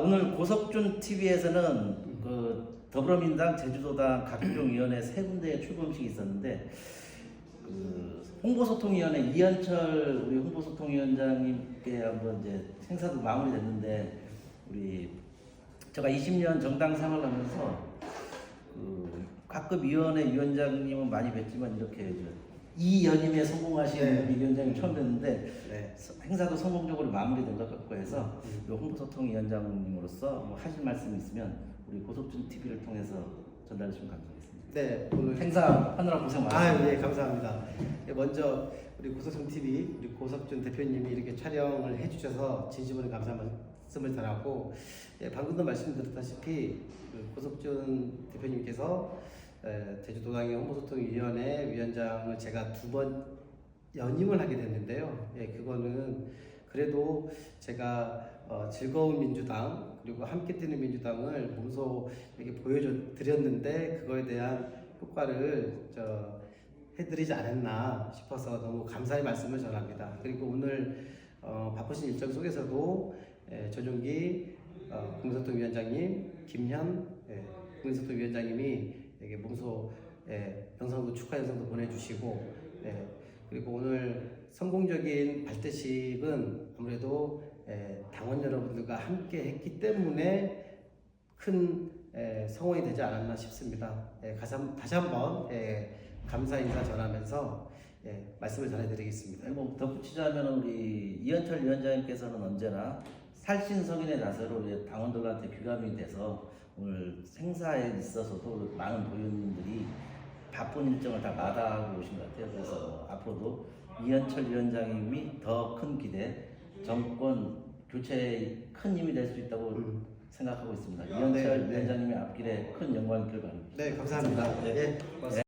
오늘 고석준 TV에서는 그 더불어민당 제주도당 각종 위원회 세 군데의 출범식이 있었는데 그 홍보소통위원회 이현철 우리 홍보소통위원장님께 한번 이제 행사도 마무리됐는데 우리 제가 20년 정당 생활을 하면서 그 각급 위원회 위원장님은 많이 뵀지만 이렇게 저 이 연임에 성공하신 네. 우리 위원장님 처음 뵀는데 네. 행사도 성공적으로 마무리된 것 같고 해서 이 홍보소통위원장님으로서 뭐 하실 말씀 있으면 우리 고속준 TV를 통해서 전달해 주시면 감사하겠습니다. 네, 오늘 행사 하느라 고생 아, 많으셨습니다. 예, 감사합니다. 예, 먼저 우리 고석준 TV 우리 고석준 대표님이 이렇게 촬영을 해주셔서 진심으로 감사 말씀을 전하고 예, 방금도 말씀드렸다시피 그 고석준 대표님께서 에, 제주도당의 홍보소통위원회 위원장을 제가 두 번 연임을 하게 됐는데요. 예, 그거는 그래도 제가 어, 즐거운 민주당 그리고 함께 뛰는 민주당을 몸소 이렇게 보여줘 드렸는데 그거에 대한 효과를 저 해드리지 않았나 싶어서 너무 감사의 말씀을 전합니다. 그리고 오늘 어, 바쁘신 일정 속에서도 에, 조종기 어, 국민소통 위원장님, 김현 예, 국민소통 위원장님이 이게 몸소 예, 영상도 축하 영상도 보내주시고 예, 그리고 오늘 성공적인 발대식은 아무래도 예, 당원 여러분들과 함께 했기 때문에 큰 예, 성원이 되지 않았나 싶습니다. 예, 한, 다시 한번 예, 감사 인사 전하면서 예, 말씀을 전해드리겠습니다. 뭐 덧붙이자면 우리 이현철 위원장님께서는 언제나 살신성인의 나서로 당원들한테 귀감이 돼서 오늘 행사에 있어서도 많은 도의원님들이 바쁜 일정을 다 마다하고 오신 것 같아요. 그래서 뭐 앞으로도 이현철 위원장님이 더 큰 기대, 정권 교체에 큰 힘이 될 수 있다고 음. 생각하고 있습니다. 네, 이현철 네. 위원장님의 앞길에 큰 영광이 있길 바랍니다. 네, 감사합니다. 네. 예, 고맙습니다.